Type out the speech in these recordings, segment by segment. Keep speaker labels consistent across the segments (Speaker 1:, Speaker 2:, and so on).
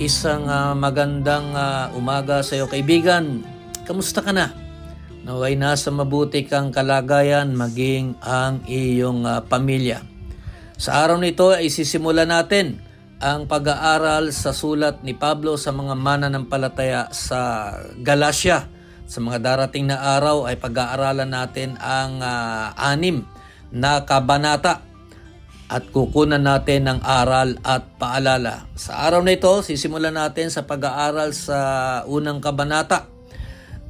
Speaker 1: Isang ah, magandang ah, umaga sa iyo kaibigan. Kamusta ka na? Naway nasa mabuti kang kalagayan maging ang iyong ah, pamilya. Sa araw nito ay sisimulan natin ang pag-aaral sa sulat ni Pablo sa mga mananampalataya sa Galacia. Sa mga darating na araw ay pag-aaralan natin ang ah, anim na kabanata at kukunan natin ng aral at paalala. Sa araw na ito, sisimulan natin sa pag-aaral sa unang kabanata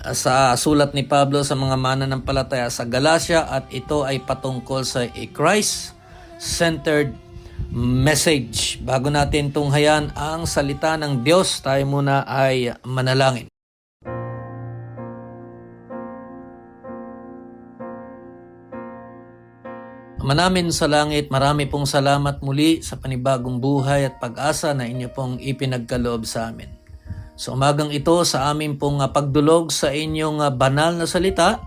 Speaker 1: uh, sa sulat ni Pablo sa mga mananampalataya sa Galacia at ito ay patungkol sa a Christ-centered message. Bago natin tunghayan ang salita ng Diyos, tayo muna ay manalangin. Ama sa langit, marami pong salamat muli sa panibagong buhay at pag-asa na inyo pong ipinagkaloob sa amin. Sa umagang ito, sa amin pong ah, pagdulog sa inyong ah, banal na salita,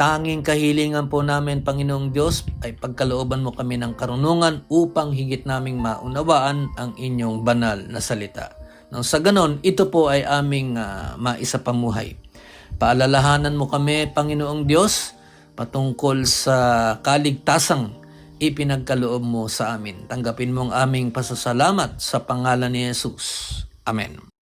Speaker 1: tanging kahilingan po namin, Panginoong Diyos, ay pagkalooban mo kami ng karunungan upang higit naming maunawaan ang inyong banal na salita. Nang sa ganon, ito po ay aming uh, maisapamuhay. Paalalahanan mo kami, Panginoong Diyos, patungkol sa kaligtasang ipinagkaloob mo sa amin. Tanggapin mo ang aming pasasalamat sa pangalan ni Jesus. Amen.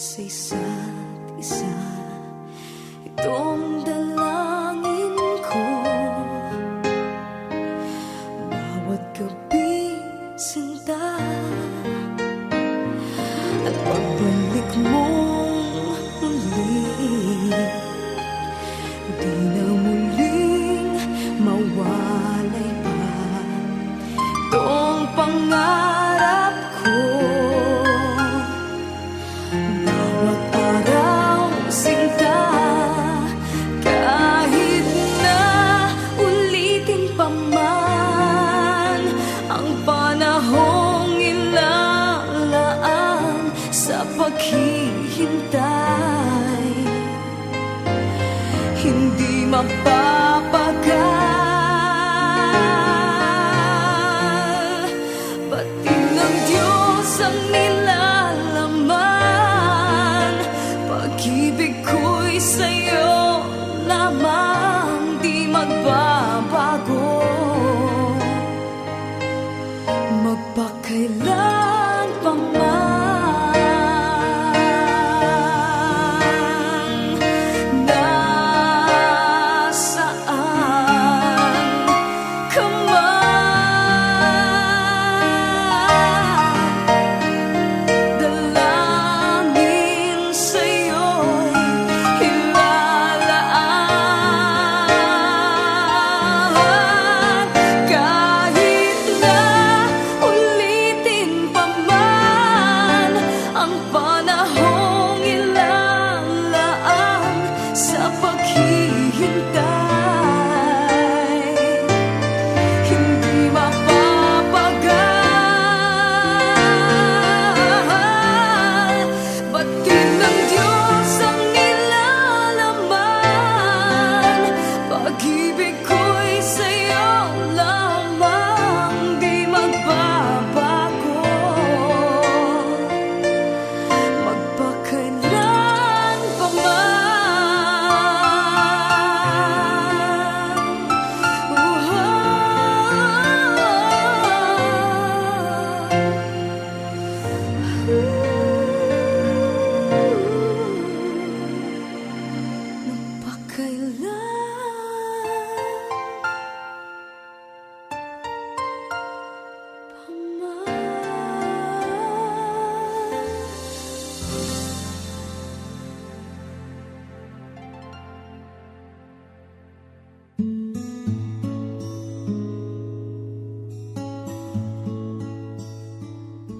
Speaker 2: Sa isa't isa Itong paghihintay Hindi mapag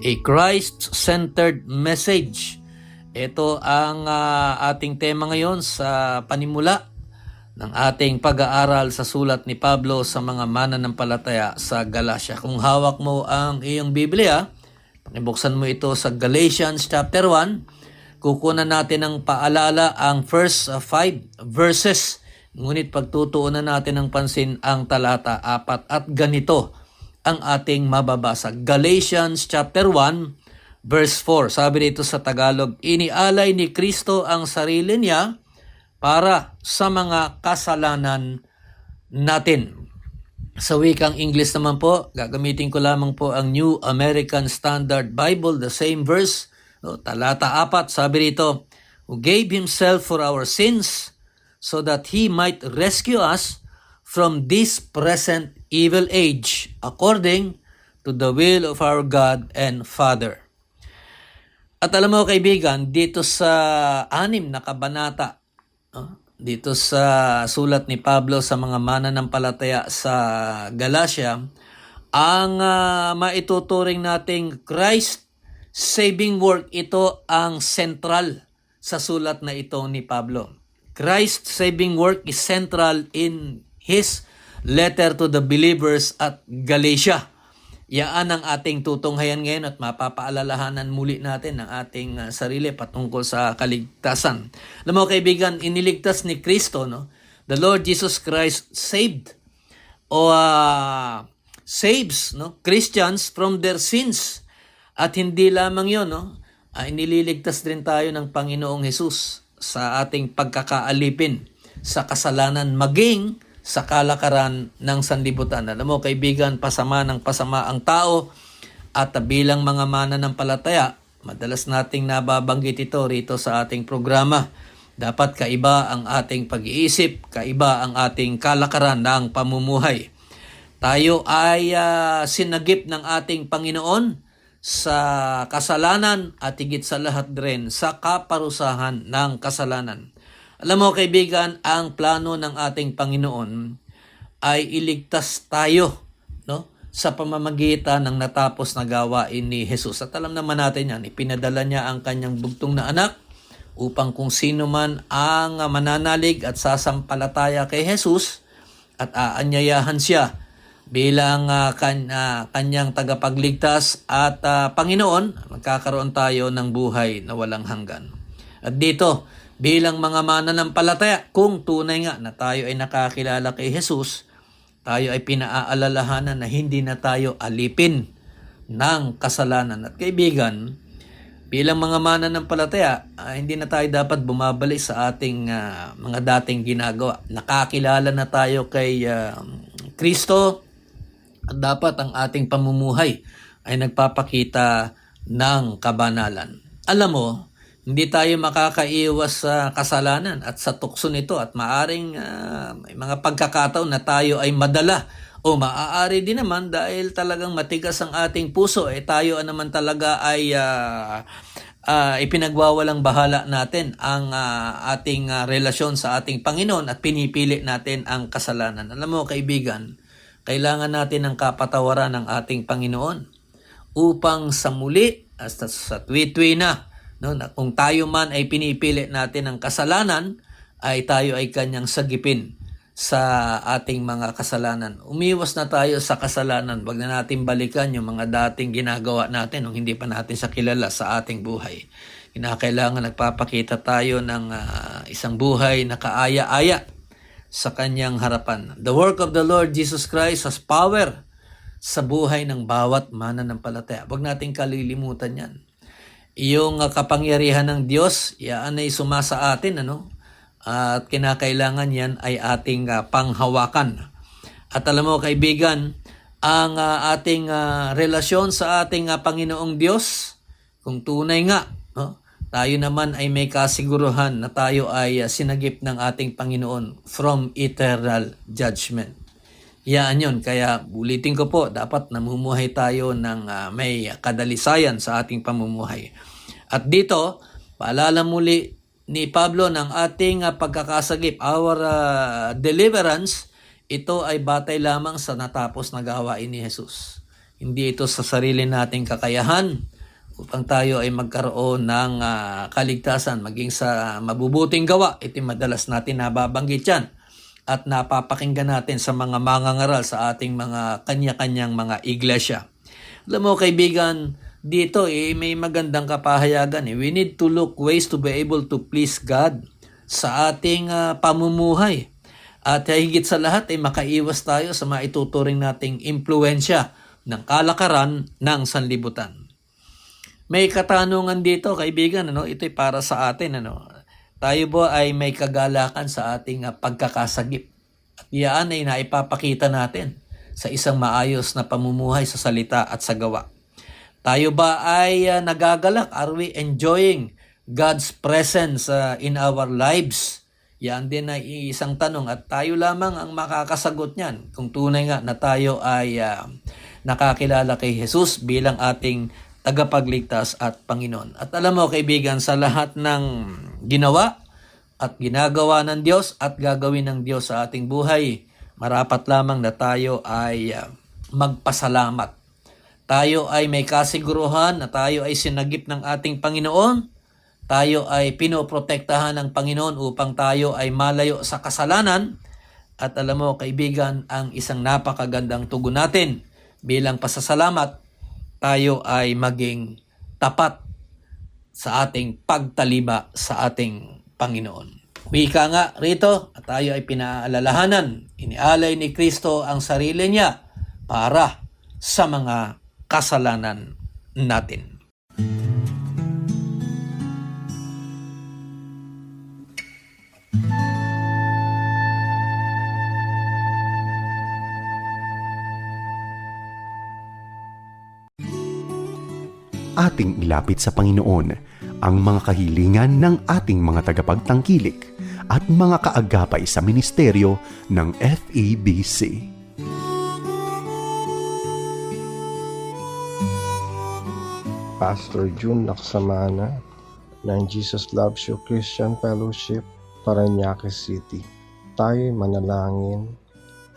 Speaker 1: A Christ-centered message. Ito ang ah, ating tema ngayon sa panimula ng ating pag-aaral sa sulat ni Pablo sa mga mananampalataya sa Galacia. Kung hawak mo ang iyong Biblia, pakibuksan mo ito sa Galatians chapter 1, kukunan natin ng paalala ang first 5 verses. Ngunit pagtutuunan natin ng pansin ang talata 4 at ganito ang ating mababasa. Galatians chapter 1 verse 4. Sabi dito sa Tagalog, inialay ni Kristo ang sarili niya para sa mga kasalanan natin. Sa wikang English naman po, gagamitin ko lamang po ang New American Standard Bible, the same verse, no, talata 4, sabi rito, who gave himself for our sins so that he might rescue us from this present evil age according to the will of our God and Father. At alam mo kaibigan, dito sa anim na kabanata, dito sa sulat ni Pablo sa mga mananampalataya sa Galacia, ang ah, maituturing nating Christ saving work, ito ang central sa sulat na ito ni Pablo. Christ saving work is central in his letter to the believers at Galatia. Yaan ang ating tutunghayan ngayon at mapapaalalahanan muli natin ang ating uh, sarili patungkol sa kaligtasan. Alam mo kaibigan, iniligtas ni Kristo, no? The Lord Jesus Christ saved o uh, saves no Christians from their sins. At hindi lamang 'yon, no? Uh, inililigtas din tayo ng Panginoong Hesus sa ating pagkakaalipin sa kasalanan maging sa kalakaran ng sanlibutan. Alam mo, kaibigan, pasama ng pasama ang tao at bilang mga mananampalataya, madalas nating nababanggit ito rito sa ating programa. Dapat kaiba ang ating pag-iisip, kaiba ang ating kalakaran ng pamumuhay. Tayo ay ah, sinagip ng ating Panginoon sa kasalanan at higit sa lahat rin sa kaparusahan ng kasalanan. Alam mo kaibigan, ang plano ng ating Panginoon ay iligtas tayo no? sa pamamagitan ng natapos na gawain ni Jesus. At alam naman natin yan, ipinadala niya ang kanyang bugtong na anak upang kung sino man ang mananalig at sasampalataya kay Jesus at aanyayahan siya bilang ah, kan, ah, kanyang tagapagligtas at ah, Panginoon, magkakaroon tayo ng buhay na walang hanggan. At dito, bilang mga mananampalataya, kung tunay nga na tayo ay nakakilala kay Jesus, tayo ay pinaaalalahanan na hindi na tayo alipin ng kasalanan. At kaibigan, bilang mga mananampalataya, ah, hindi na tayo dapat bumabalik sa ating ah, mga dating ginagawa. Nakakilala na tayo kay ah, Kristo at dapat ang ating pamumuhay ay nagpapakita ng kabanalan. Alam mo, hindi tayo makakaiwas sa kasalanan at sa tukso nito at maaring ah, may mga pagkakataon na tayo ay madala o maaari din naman dahil talagang matigas ang ating puso eh tayo naman talaga ay ah, ah, ipinagwawalang bahala natin ang ah, ating ah, relasyon sa ating Panginoon at pinipili natin ang kasalanan. Alam mo kaibigan, kailangan natin ng kapatawaran ng ating Panginoon upang sa muli at sa, sa tuwi-tuwi na, no, na kung tayo man ay pinipili natin ang kasalanan, ay tayo ay kanyang sagipin sa ating mga kasalanan. Umiwas na tayo sa kasalanan. Wag na natin balikan yung mga dating ginagawa natin nung hindi pa natin sa kilala sa ating buhay. Kinakailangan nagpapakita tayo ng ah, isang buhay na kaaya-aya sa kanyang harapan. The work of the Lord Jesus Christ has power sa buhay ng bawat mananampalataya. Huwag nating kalilimutan yan. Iyong uh, kapangyarihan ng Diyos, yan ay sumasa atin, ano? At kinakailangan yan ay ating uh, panghawakan. At alam mo kaibigan, ang uh, ating uh, relasyon sa ating uh, Panginoong Diyos, kung tunay nga, no? tayo naman ay may kasiguruhan na tayo ay uh, sinagip ng ating Panginoon from eternal judgment. Yan yun. Kaya ulitin ko po, dapat namumuhay tayo ng ah, may kadalisayan sa ating pamumuhay. At dito, paalala muli ni Pablo ng ating ah, pagkakasagip, our ah, deliverance, ito ay batay lamang sa natapos na gawain ni Jesus. Hindi ito sa sarili nating kakayahan upang tayo ay magkaroon ng ah, kaligtasan maging sa mabubuting gawa. Ito madalas natin nababanggit yan at napapakinggan natin sa mga mangangaral sa ating mga kanya-kanyang mga iglesia. Alam mo kaibigan, dito eh, may magandang kapahayagan. Eh. We need to look ways to be able to please God sa ating ah, pamumuhay. At higit sa lahat ay makaiwas tayo sa maituturing nating impluensya ng kalakaran ng sanlibutan. May katanungan dito, kaibigan, ano? Ito'y para sa atin, ano? Tayo po ay may kagalakan sa ating ah, pagkakasagip. At iyan ay naipapakita natin sa isang maayos na pamumuhay sa salita at sa gawa. Tayo ba ay ah, nagagalak? Are we enjoying God's presence ah, in our lives? Yan din ay isang tanong at tayo lamang ang makakasagot niyan kung tunay nga na tayo ay ah, nakakilala kay Jesus bilang ating tagapagligtas at Panginoon. At alam mo kaibigan, sa lahat ng ginawa at ginagawa ng Diyos at gagawin ng Diyos sa ating buhay, marapat lamang na tayo ay ah, magpasalamat. Tayo ay may kasiguruhan na tayo ay sinagip ng ating Panginoon. Tayo ay pinoprotektahan ng Panginoon upang tayo ay malayo sa kasalanan. At alam mo kaibigan, ang isang napakagandang tugon natin bilang pasasalamat, tayo ay maging tapat sa ating pagtaliba sa ating Panginoon. Wika nga rito at tayo ay pinaalalahanan, inialay ni Kristo ang sarili niya para sa mga kasalanan natin.
Speaker 3: ating ilapit sa Panginoon ang mga kahilingan ng ating mga tagapagtangkilik at mga kaagapay sa ministeryo ng FEBC.
Speaker 4: Pastor June Laksamana ng Jesus Loves You Christian Fellowship, Paranaque City. Tayo'y manalangin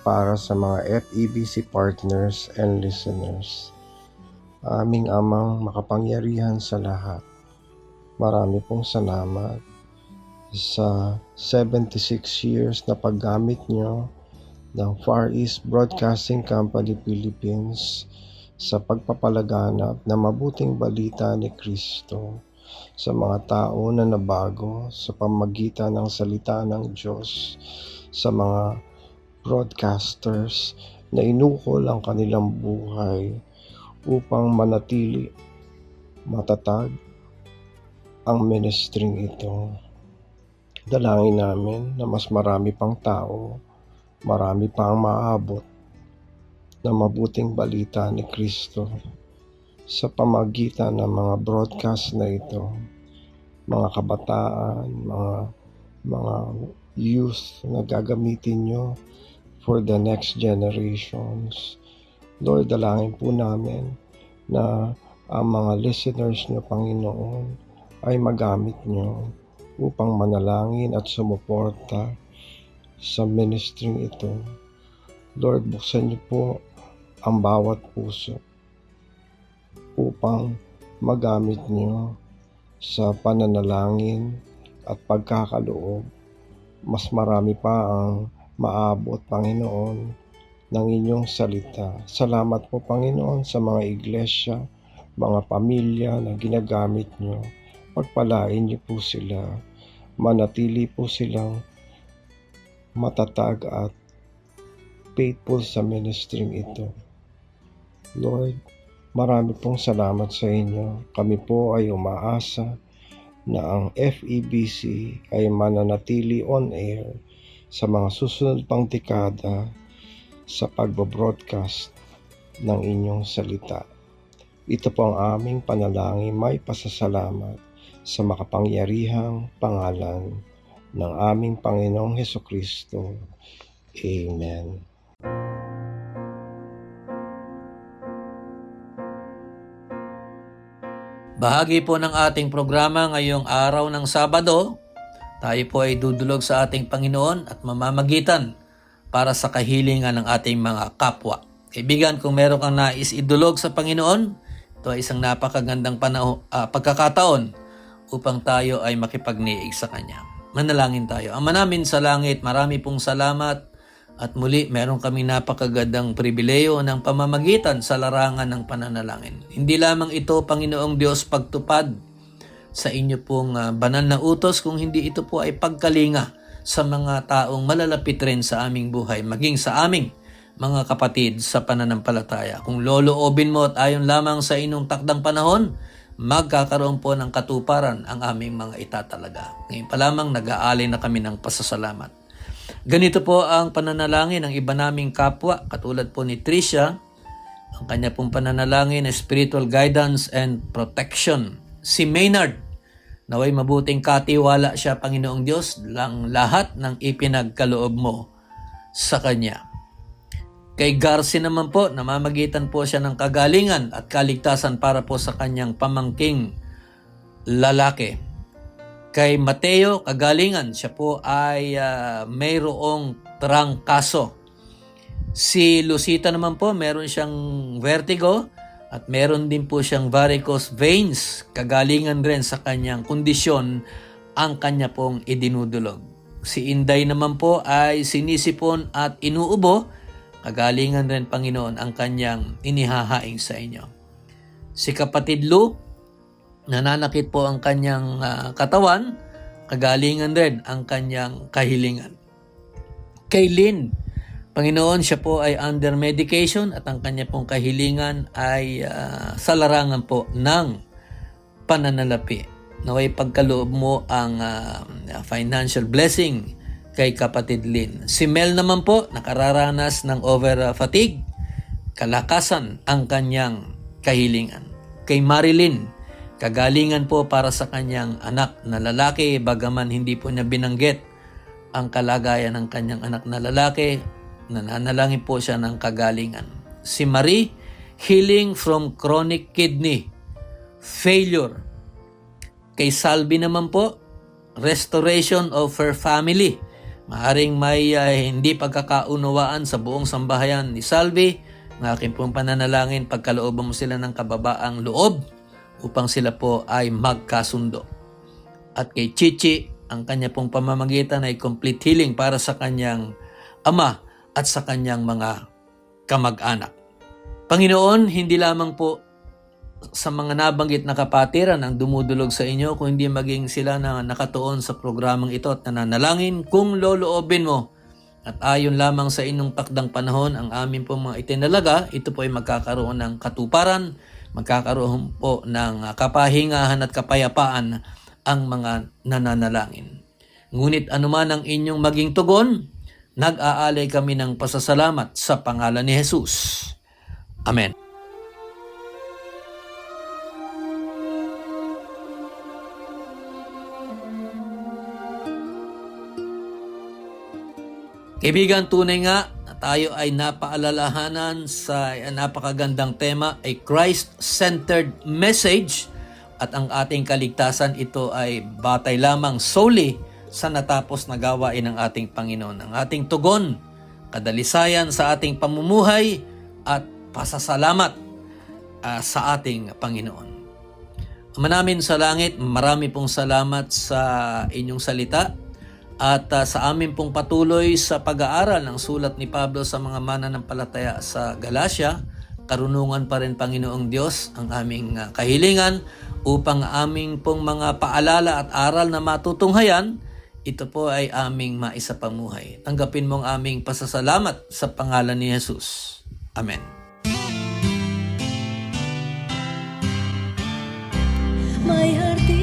Speaker 4: para sa mga FEBC partners and listeners. Aming amang makapangyarihan sa lahat. Marami pong salamat sa 76 years na paggamit nyo ng Far East Broadcasting Company Philippines sa pagpapalaganap ng mabuting balita ni Kristo sa mga tao na nabago sa pamagitan ng salita ng Diyos, sa mga broadcasters na inukol ang kanilang buhay upang manatili matatag ang ministering ito. Dalangin namin na mas marami pang tao, marami pang maabot na mabuting balita ni Kristo sa pamagitan ng mga broadcast na ito, mga kabataan, mga mga youth na gagamitin nyo for the next generations. Lord, dalangin po namin na ang mga listeners nyo, Panginoon, ay magamit nyo upang manalangin at sumuporta sa ministry ito. Lord, buksan niyo po ang bawat puso upang magamit niyo sa pananalangin at pagkakaloob. Mas marami pa ang maabot, Panginoon, ng inyong salita. Salamat po, Panginoon, sa mga iglesia, mga pamilya na ginagamit niyo. Pagpalain niyo po sila. Manatili po silang matatag at faithful sa ministering ito. Lord, marami pong salamat sa inyo. Kami po ay umaasa na ang FEBC ay mananatili on air sa mga susunod pang dekada sa pagbabroadcast ng inyong salita. Ito po ang aming panalangin may pasasalamat sa makapangyarihang pangalan ng aming Panginoong Heso Kristo. Amen.
Speaker 1: Bahagi po ng ating programa ngayong araw ng Sabado, tayo po ay dudulog sa ating Panginoon at mamamagitan para sa kahilingan ng ating mga kapwa. Kaibigan, kung meron kang nais idulog sa Panginoon, ito ay isang napakagandang panaho, ah, pagkakataon upang tayo ay makipagniig sa Kanya. Manalangin tayo. Ama namin sa langit, marami pong salamat at muli meron kami napakagandang pribileyo ng pamamagitan sa larangan ng pananalangin. Hindi lamang ito, Panginoong Diyos, pagtupad sa inyo pong ah, banal na utos kung hindi ito po ay pagkalinga sa mga taong malalapit rin sa aming buhay, maging sa aming mga kapatid sa pananampalataya. Kung loloobin mo at ayon lamang sa inyong takdang panahon, magkakaroon po ng katuparan ang aming mga itatalaga. Ngayon pa lamang nag-aalay na kami ng pasasalamat. Ganito po ang pananalangin ng iba naming kapwa, katulad po ni Tricia, ang kanya pong pananalangin na spiritual guidance and protection. Si Maynard, naway mabuting katiwala siya, Panginoong Diyos, lang lahat ng ipinagkaloob mo sa Kanya. Kay Garci naman po, namamagitan po siya ng kagalingan at kaligtasan para po sa kanyang pamangking lalaki. Kay Mateo, kagalingan, siya po ay ah, mayroong trangkaso. Si Lucita naman po, meron siyang vertigo at meron din po siyang varicose veins. Kagalingan rin sa kanyang kondisyon ang kanya pong idinudulog. Si Inday naman po ay sinisipon at inuubo. Kagalingan rin Panginoon ang kanyang inihahaing sa inyo. Si kapatid Lu, nananakit po ang kanyang ah, katawan, kagalingan rin ang kanyang kahilingan. Kay Lynn, Panginoon, siya po ay under medication at ang kanya pong kahilingan ay ah, sa larangan po ng pananalapi. Naway pagkaloob mo ang ah, financial blessing kay kapatid Lynn. Si Mel naman po, nakararanas ng over ah, fatigue, kalakasan ang kanyang kahilingan. Kay Marilyn, kagalingan po para sa kanyang anak na lalaki, bagaman hindi po niya binanggit ang kalagayan ng kanyang anak na lalaki, nananalangin po siya ng kagalingan. Si Marie, healing from chronic kidney failure. Kay Salvi naman po, restoration of her family. Maaring may ah, hindi pagkakaunawaan sa buong sambahayan ni Salvi. Ng aking pong pananalangin, pagkalooban mo sila ng kababaang loob upang sila po ay magkasundo. At kay Chichi, ang kanya pong pamamagitan ay complete healing para sa kanyang ama at sa kanyang mga kamag-anak. Panginoon, hindi lamang po sa mga nabanggit na kapatiran ang dumudulog sa inyo kung hindi maging sila na nakatuon sa programang ito at nananalangin kung loloobin mo at ayon lamang sa inyong takdang panahon ang amin pong mga itinalaga, ito po ay magkakaroon ng katuparan, magkakaroon po ng ah, kapahingahan at kapayapaan ang mga nananalangin. Ngunit anuman ang inyong maging tugon, nag-aalay kami ng pasasalamat sa pangalan ni Jesus. Amen. Kaibigan, tunay nga tayo ay napaalalahanan sa napakagandang tema, a Christ-centered message at ang ating kaligtasan ito ay batay lamang solely sa natapos na gawain ng ating Panginoon. Ang ating tugon, kadalisayan sa ating pamumuhay at pasasalamat ah, sa ating Panginoon. Ama namin sa langit, marami pong salamat sa inyong salita at uh, sa amin pong patuloy sa pag-aaral ng sulat ni Pablo sa mga mananampalataya sa Galacia, karunungan pa rin Panginoong Diyos ang aming uh, kahilingan upang aming pong mga paalala at aral na matutunghayan, ito po ay aming maisapamuhay. Tanggapin mong aming pasasalamat sa pangalan ni Jesus. Amen.
Speaker 2: May harding